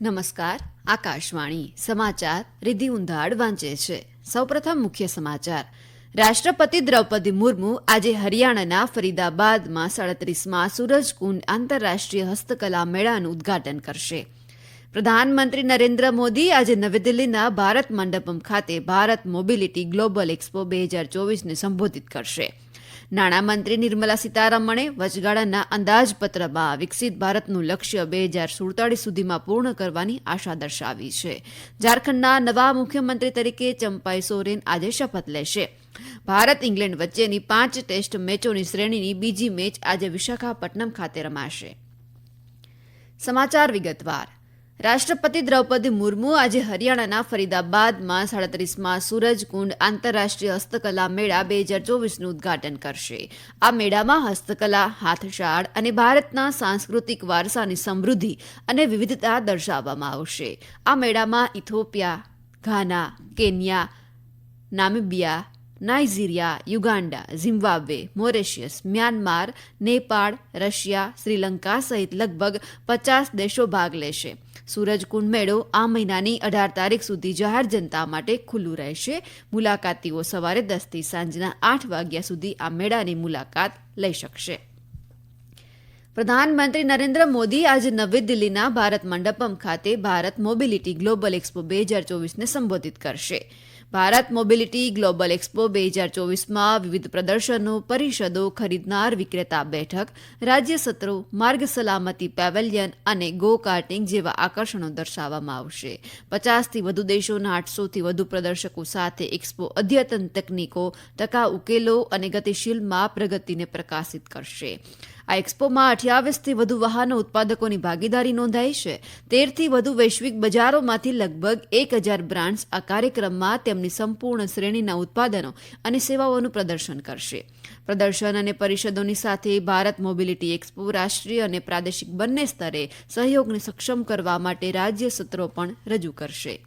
નમસ્કાર. આકાશવાણી સમાચાર રિધિ ઉંધાડ વાંચે છે. સૌપ્રથમ મુખ્ય સમાચાર. રાષ્ટ્રપતિ દ્રૌપદી મુર્મુ આજે હરિયાણાના ફરીદાબાદમાં સાડત્રીસમાં સૂરજકુંડ આંતરરાષ્ટ્રીય હસ્તકલા મેળાનું ઉદ્ઘાટન કરશે. પ્રધાનમંત્રી નરેન્દ્ર મોદી આજે નવી દિલ્હીના ભારત મંડપમ ખાતે ભારત મોબિલિટી ગ્લોબલ એક્સપો બે હજાર ચોવીસને સંબોધિત કરશે. નાણામંત્રી નિર્મલા સીતારમણે વચગાળાના અંદાજપત્રમાં વિકસિત ભારતનું લક્ષ્ય બે હજાર સુડતાળીસ સુધીમાં પૂર્ણ કરવાની આશા દર્શાવી છે. ઝારખંડના નવા મુખ્યમંત્રી તરીકે ચંપાઈ સોરેન આજે શપથ લેશે. ભારત ઇંગ્લેન્ડ વચ્ચેની પાંચ ટેસ્ટ મેચોની શ્રેણીની બીજી મેચ આજે વિશાખાપટ્ટનમ ખાતે રમાશે. સમાચાર વિગતવાર. રાષ્ટ્રપતિ દ્રૌપદી મુર્મુ આજે હરિયાણાના ફરીદાબાદમાં સાડત્રીસમાં સૂરજકુંડ આંતરરાષ્ટ્રીય હસ્તકલા મેળા બે હજાર ચોવીસનું ઉદ્ઘાટન કરશે. આ મેળામાં હસ્તકલા, હાથશાળ અને ભારતના સાંસ્કૃતિક વારસાની સમૃદ્ધિ અને વિવિધતા દર્શાવવામાં આવશે. આ મેળામાં Ethiopia, Ghana, Kenya, Namibia, Nigeria, Uganda, Zimbabwe, Mauritius, Myanmar, Nepal, Russia, Sri Lanka સહિત લગભગ પચાસ દેશો ભાગ લેશે. સૂરજકુંડ મેળો આ મહિનાની અઢાર તારીખ સુધી જાહેર જનતા માટે ખુલ્લું રહેશે. મુલાકાતીઓ સવારે દસથી સાંજના આઠ વાગ્યા સુધી આ મેળાની મુલાકાત લઈ શકશે. પ્રધાનમંત્રી નરેન્દ્ર મોદી આજે નવી દિલ્હીના ભારત મંડપમ ખાતે ભારત મોબિલિટી ગ્લોબલ એક્સપો બે હજાર ચોવીસને સંબોધિત કરશે. ભારત મોબિલિટી ગ્લોબલ એક્સપો બે હજાર ચોવીસમાં વિવિધ પ્રદર્શનો, પરિષદો, ખરીદનાર, વિક્રેતા બેઠક, રાજ્ય સત્રો, માર્ગ સલામતી પેવેલિયન અને ગો કાર્ટિંગ જેવા આકર્ષણો દર્શાવવામાં આવશે. પચાસથી વધુ દેશોના આઠસોથી વધુ પ્રદર્શકો સાથે એક્સપો અદ્યતન તકનીકો, ટકા ઉકેલો અને ગતિશીલમાં પ્રગતિને પ્રકાશિત કરશે. આ એક્સપોમાં અઠ્યાવીસથી વધુ વાહનો ઉત્પાદકોની ભાગીદારી નોંધાઈ છે. તેરથી વધુ વૈશ્વિક બજારોમાંથી લગભગ એક હજાર બ્રાન્ડ્સ આ કાર્યક્રમમાં તેમની સંપૂર્ણ શ્રેણીના ઉત્પાદનો અને સેવાઓનું પ્રદર્શન કરશે. પ્રદર્શન અને પરિષદોની સાથે ભારત મોબિલિટી એક્સપો રાષ્ટ્રીય અને પ્રાદેશિક બંને સ્તરે સહયોગને સક્ષમ કરવા માટે રાજ્ય સત્રો પણ રજૂ કરશે.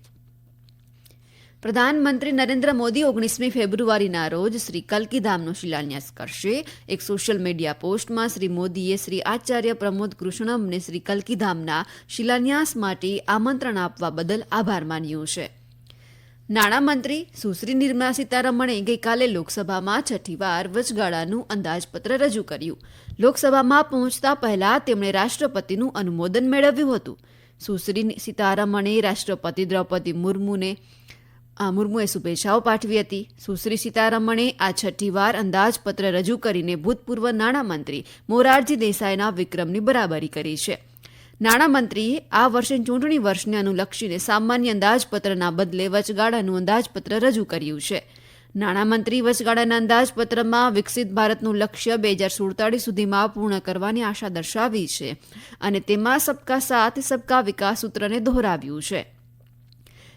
પ્રધાનમંત્રી નરેન્દ્ર મોદી ઓગણીસમી ફેબ્રુઆરીના રોજ શ્રી કલ્કીધામનો શિલાન્યાસ કરશે. એક સોશિયલ મીડિયા પોસ્ટમાં શ્રી મોદીએ શ્રી આચાર્ય પ્રમોદ કૃષ્ણમને શ્રી કલ્કીધામના શિલાન્યાસ માટે આમંત્રણ આપવા બદલ આભાર માન્યો છે. નાણામંત્રી સુશ્રી નિર્મલા સીતારમણે ગઈકાલે લોકસભામાં છઠ્ઠી વાર વચગાળાનું અંદાજપત્ર રજૂ કર્યું. લોકસભામાં પહોંચતા પહેલા તેમણે રાષ્ટ્રપતિનું અનુમોદન મેળવ્યું હતું. સુશ્રી સીતારમણે રાષ્ટ્રપતિ દ્રૌપદી મુર્મુને આ મુર્મુએ શુભેચ્છાઓ પાઠવી હતી. સુશ્રી સીતારમણે આ છઠ્ઠી વાર અંદાજપત્ર રજૂ કરીને ભૂતપૂર્વ નાણામંત્રી મોરારજી દેસાઈના વિક્રમની બરાબરી કરી છે. નાણામંત્રીએ આ વર્ષે ચૂંટણી વર્ષને અનુલક્ષીને સામાન્ય અંદાજપત્રના બદલે વચગાળાનું અંદાજપત્ર રજૂ કર્યું છે. નાણામંત્રી વચગાળાના અંદાજપત્રમાં વિકસિત ભારતનું લક્ષ્ય બે હજાર સુડતાળીસ સુધીમાં પૂર્ણ કરવાની આશા દર્શાવી છે અને તેમાં સબકા સાથ, સબકા વિકાસ સૂત્રને દોહરાવ્યું છે.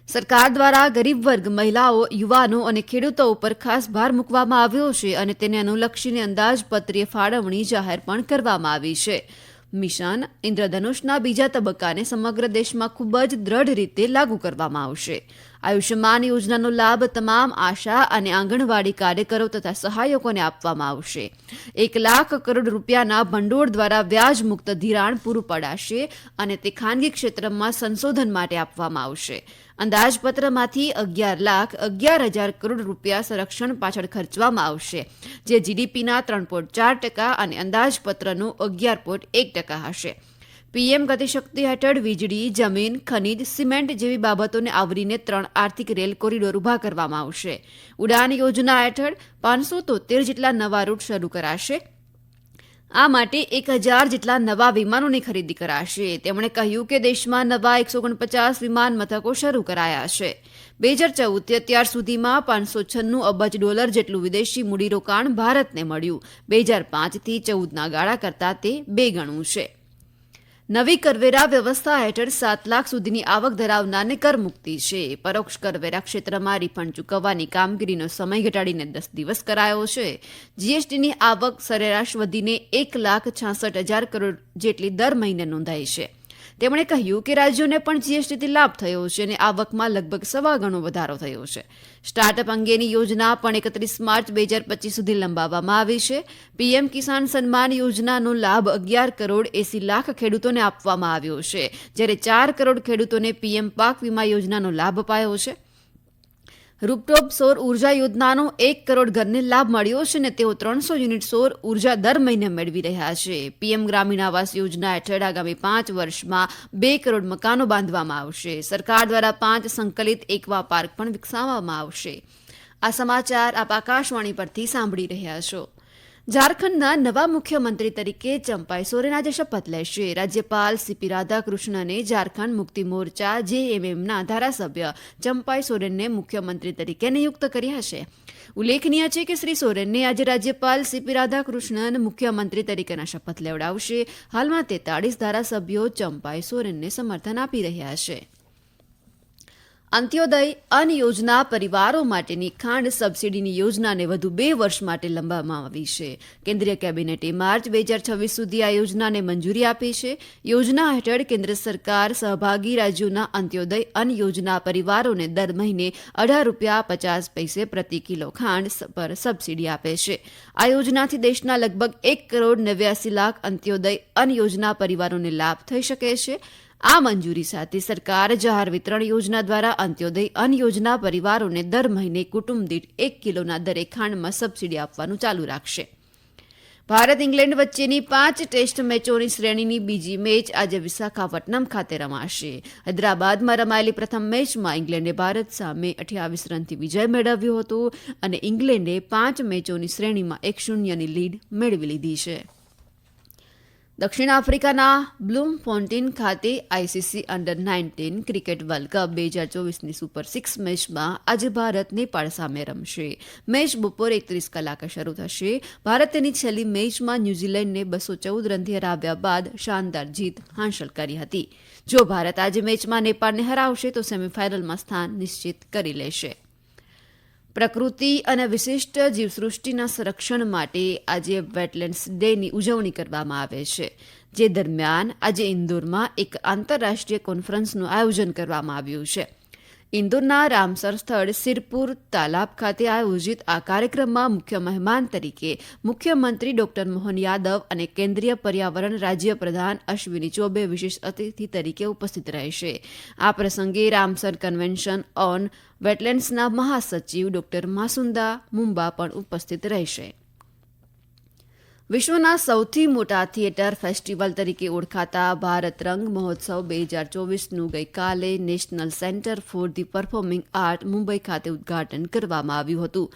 સરકાર દ્વારા ગરીબ વર્ગ, મહિલાઓ, યુવાનો અને ખેડૂતો ઉપર ખાસ ભાર મૂકવામાં આવ્યો છે અને તેને અનુલક્ષીને અંદાજપત્રીય ફાળવણી જાહેર પણ કરવામાં આવી છે. મિશન ઇન્દ્રધનુષના બીજા તબક્કાને સમગ્ર દેશમાં ખૂબ જ દ્રઢ રીતે લાગુ કરવામાં આવશે. આયુષ્યમાન યોજનાનો લાભ તમામ આશા અને આંગણવાડી કાર્યકરો તથા સહાયકોને આપવામાં આવશે. એક લાખ કરોડ રૂપિયાના ભંડોળ દ્વારા વ્યાજ મુક્ત ધિરાણ પૂરું પડાશે અને તે ખાનગી ક્ષેત્રમાં સંશોધન માટે આપવામાં આવશે. અંદાજપત્રમાંથી અગિયાર લાખ અગિયાર હજાર કરોડ રૂપિયા સંરક્ષણ પાછળ ખર્ચવામાં આવશે, જે જીડીપીના ત્રણ પોઈન્ટ ચાર ટકા અને અંદાજપત્રનું અગિયાર પોઈન્ટ એક ટકા હશે. પીએમ ગતિશક્તિ હેઠળ વીજળી, જમીન, ખનીજ, સિમેન્ટ જેવી બાબતોને આવરીને ત્રણ આર્થિક રેલ કોરિડોર ઊભા કરવામાં આવશે. ઉડાન યોજના હેઠળ પાંચસો તોતેર જેટલા નવા રૂટ શરૂ કરાશે. આ માટે એક હજાર જેટલા નવા વિમાનોની ખરીદી કરાશે. તેમણે કહ્યું કે દેશમાં નવા એકસો ઓગણપચાસ વિમાન મથકો શરૂ કરાયા છે. બે હજાર ચૌદથી અત્યાર સુધીમાં પાંચસો છન્નું અબજ ડોલર જેટલું વિદેશી મૂડીરોકાણ ભારતને મળ્યું. બે હજાર પાંચથી ચૌદના ગાળા કરતાં તે બે ગણું છે. નવી કરવેરા વ્યવસ્થા હેઠળ સાત લાખ સુધીની આવક ધરાવનારને કરમુક્તિ છે. પરોક્ષ કરવેરા ક્ષેત્રમાં રિફંડ ચૂકવવાની કામગીરીનો સમય ઘટાડીને દસ દિવસ કરાયો છે. જીએસટીની આવક સરેરાશ વધીને એક લાખ છાસઠ હજાર કરોડ જેટલી દર મહિને નોંધાઈ છે. તેમણે કહ્યું કે રાજ્યોને પણ જીએસટીથી લાભ થયો છે અને આવકમાં લગભગ સવા ગણો વધારો થયો છે. સ્ટાર્ટઅપ અંગેની યોજના પણ એકત્રીસ માર્ચ બે હજાર પચીસ સુધી લંબાવવામાં આવી છે. પીએમ કિસાન સન્માન યોજનાનો લાભ અગિયાર કરોડ એસી લાખ ખેડૂતોને આપવામાં આવ્યો છે, જ્યારે ચાર કરોડ ખેડૂતોને પીએમ પાક વીમા યોજનાનો લાભ અપાયો છે. રૂપટોપ સૌર ઊર્જા યોજનાનો એક કરોડ ઘરને લાભ મળ્યો છે અને તેઓ ત્રણસો યુનિટ સૌર ઊર્જા દર મહિને મેળવી રહ્યા છે. પીએમ ગ્રામીણ આવાસ યોજના હેઠળ આગામી પાંચ વર્ષમાં બે કરોડ મકાનો બાંધવામાં આવશે. સરકાર દ્વારા પાંચ સંકલિત એકવા પાર્ક પણ વિકસાવવામાં આવશે. આ સમાચાર આપ આકાશવાણી પરથી સાંભળી રહ્યા છો. ઝારખંડના નવા મુખ્યમંત્રી તરીકે ચંપાઈ સોરેન આજે શપથ લેશે રાજ્યપાલ સીપી રાધાકૃષ્ણને ઝારખંડ મુક્તિ મોરચા જેએમએમના ધારાસભ્ય ચંપાઈ સોરેનને મુખ્યમંત્રી તરીકે નિયુક્ત કર્યા છે ઉલ્લેખનીય છે કે શ્રી સોરેનને આજે રાજ્યપાલ સીપી રાધાકૃષ્ણન મુખ્યમંત્રી તરીકેના શપથ લેવડાવશે. હાલમાં તેતાળીસ ધારાસભ્યો ચંપાઈ સોરેનને સમર્થન આપી રહ્યા છે. અંત્યોદય અન્ન યોજના પરિવારો માટેની ખાંડ સબસિડીની યોજનાને વધુ બે વર્ષ માટે લંબાવવામાં આવી છે. કેન્દ્રીય કેબિનેટે માર્ચ બે હજાર છવ્વીસ સુધી આ યોજનાને મંજૂરી આપી છે. યોજના હેઠળ કેન્દ્ર સરકાર સહભાગી રાજ્યોના અંત્યોદય અન્ન યોજના પરિવારોને દર મહિને અઢાર રૂપિયા પચાસ પૈસે પ્રતિ કિલો ખાંડ પર સબસિડી આપે છે. આ યોજનાથી દેશના લગભગ એક કરોડ નેવ્યાસી લાખ અંત્યોદય અન્ન યોજના પરિવારોને લાભ થઈ શકે છે. આ મંજૂરી સાથે સરકાર જાહેર વિતરણ યોજના દ્વારા અંત્યોદય અન્ન યોજના પરિવારોને દર મહિને કુટુંબ દીઠ એક કિલોના દરે ખાંડમાં સબસિડી આપવાનું ચાલુ રાખશે. ભારત ઇંગ્લેન્ડ વચ્ચેની પાંચ ટેસ્ટ મેચોની શ્રેણીની બીજી મેચ આજે વિશાખાપટ્ટનમ ખાતે રમાશે. હૈદરાબાદમાં રમાયેલી પ્રથમ મેચમાં ઇંગ્લેન્ડે ભારત સામે અઠ્યાવીસ રનથી વિજય મેળવ્યો હતો અને ઇંગ્લેન્ડે પાંચ મેચોની શ્રેણીમાં એક શૂન્યની લીડ મેળવી લીધી છે. દક્ષિણ આફ્રિકાના બ્લૂમ ફોન્ટીન ખાતે ICC under nineteen cricket world cup બે હજાર ચોવીસની સુપર સિક્સ મેચમાં આજે ભારત નેપાળ સામે રમશે. મેચ બપોરે એકત્રીસ કલાકે શરૂ થશે. ભારત તેની છેલ્લી મેચમાં ન્યૂઝીલેન્ડને બસો ચૌદ રનથી હરાવ્યા બાદ શાનદાર જીત હાંસલ કરી હતી. જો ભારત આજે મેચમાં નેપાળને હરાવશે તો સેમીફાઇનલમાં સ્થાન નિશ્ચિત કરી લેશે. પ્રકૃતિ અને વિશિષ્ટ જીવસૃષ્ટિના સંરક્ષણ માટે આજે વેટલેન્ડ્સ ડેની ઉજવણી કરવામાં આવે છે, જે દરમિયાન આજે ઇન્દોરમાં એક આંતરરાષ્ટ્રીય કોન્ફરન્સનું આયોજન કરવામાં આવ્યું છે. ઇન્દોરના રામસર સ્થળ સિરપુર તાલાબ ખાતે આયોજિત આ કાર્યક્રમમાં મુખ્ય મહેમાન તરીકે મુખ્યમંત્રી ડોક્ટર મોહન યાદવ અને કેન્દ્રીય પર્યાવરણ રાજ્ય પ્રધાન અશ્વિની ચૌબે વિશેષ અતિથિ તરીકે ઉપસ્થિત રહેશે. આ પ્રસંગે રામસર કન્વેન્શન ઓન વેટલેન્ડ્સના મહાસચિવ ડોક્ટર માસુંદા મુંબા પણ ઉપસ્થિત રહેશે. વિશ્વના સૌથી મોટા થિયેટર ફેસ્ટિવલ તરીકે ઓળખાતા ભારત રંગ મહોત્સવ બે હજાર ચોવીસનું ગઈકાલે national centre for the performing art Mumbai ખાતે ઉદ્ઘાટન કરવામાં આવ્યું હતું.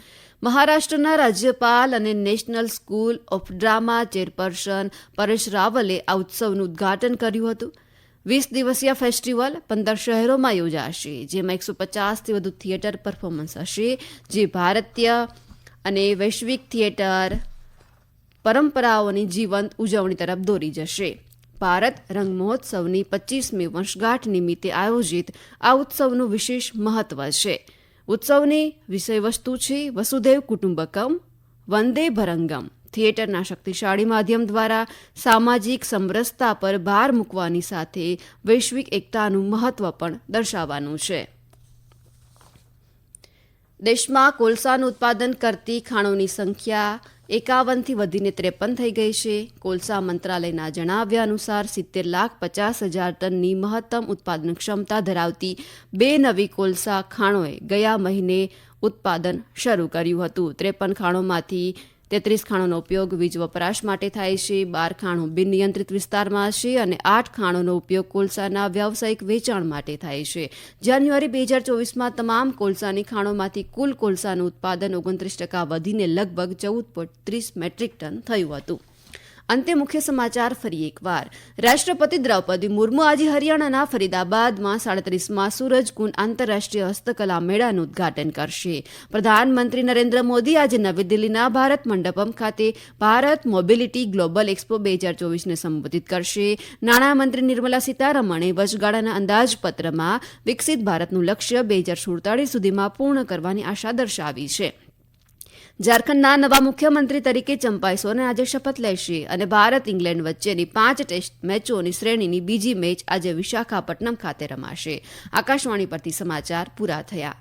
મહારાષ્ટ્રના રાજ્યપાલ અને national school of drama chairperson Paresh રાવલે આ ઉત્સવનું ઉદ્ઘાટન કર્યું હતું. વીસ દિવસીય ફેસ્ટિવલ પંદર શહેરોમાં યોજાશે, જેમાં એકસો પચાસથી વધુ થિયેટર પરફોર્મન્સ હશે, જે ભારતીય અને વૈશ્વિક થિયેટર પરંપરાઓની જીવંત ઉજવણી તરફ દોરી જશે. ભારત રંગ મહોત્સવની પચીસમી વર્ષગાંઠ નિમિત્તે આયોજિત આ ઉત્સવનું વિશેષ મહત્વ છે. ઉત્સવની વિષયવસ્તુ છે વસુધૈવ કુટુંબકમ, વંદે ભરંગમ. થિયેટરના શક્તિશાળી માધ્યમ દ્વારા સામાજિક સમરસતા પર ભાર મૂકવાની સાથે વૈશ્વિક એકતાનું મહત્વ પણ દર્શાવવાનું છે. દેશમાં કોલસાનું ઉત્પાદન કરતી ખાણોની સંખ્યા એકાવનથી વધીને ત્રેપન થઈ ગઈ છે. કોલસા મંત્રાલયના જણાવ્યા અનુસાર સિત્તેર લાખ પચાસ હજાર ટનની મહત્તમ ઉત્પાદન ક્ષમતા ધરાવતી બે નવી કોલસા ખાણોએ ગયા મહિને ઉત્પાદન શરૂ કર્યું હતું. ત્રેપન ખાણોમાંથી તેત્રીસ ખાણોનો ઉપયોગ વીજ વપરાશ માટે થાય છે, બાર ખાણો બિનનિયંત્રિત વિસ્તારમાં છે અને આઠ ખાણોનો ઉપયોગ કોલસાના વ્યાવસાયિક વેચાણ માટે થાય છે. જાન્યુઆરી બે હજાર ચોવીસમાં તમામ કોલસાની ખાણોમાંથી કુલ કોલસાનું ઉત્પાદન ઓગણત્રીસ ટકા વધીને લગભગ ચૌદ પોઈન્ટ ત્રીસ મેટ્રિક ટન થયું હતું. અંતે મુખ્ય સમાચાર ફરી એકવાર. રાષ્ટ્રપતિ દ્રૌપદી મુર્મુ આજે હરિયાણાના ફરીદાબાદમાં સાડત્રીસમાં સૂરજકુંડ આંતરરાષ્ટ્રીય હસ્તકલા મેળાનું ઉદ્ઘાટન કરશે. પ્રધાનમંત્રી નરેન્દ્ર મોદી આજે નવી દિલ્હીના ભારત મંડપમ ખાતે ભારત મોબિલિટી ગ્લોબલ એક્સપો બે હજાર ચોવીસને સંબોધિત કરશે. નાણામંત્રી નિર્મલા સીતારમણે વચગાળાના અંદાજપત્રમાં વિકસિત ભારતનું લક્ષ્ય બે હજાર સુડતાળીસ સુધીમાં પૂર્ણ કરવાની આશા દર્શાવી છે. ઝારખંડના નવા મુખ્યમંત્રી તરીકે ચંપાઈ સોરેન આજે શપથ લેશે અને ભારત ઇંગ્લેન્ડ વચ્ચેની પાંચ ટેસ્ટ મેચોની શ્રેણીની બીજી મેચ આજે વિશાખાપટ્ટનમ ખાતે રમાશે. આકાશવાણી પરથી સમાચાર પૂરા થયા.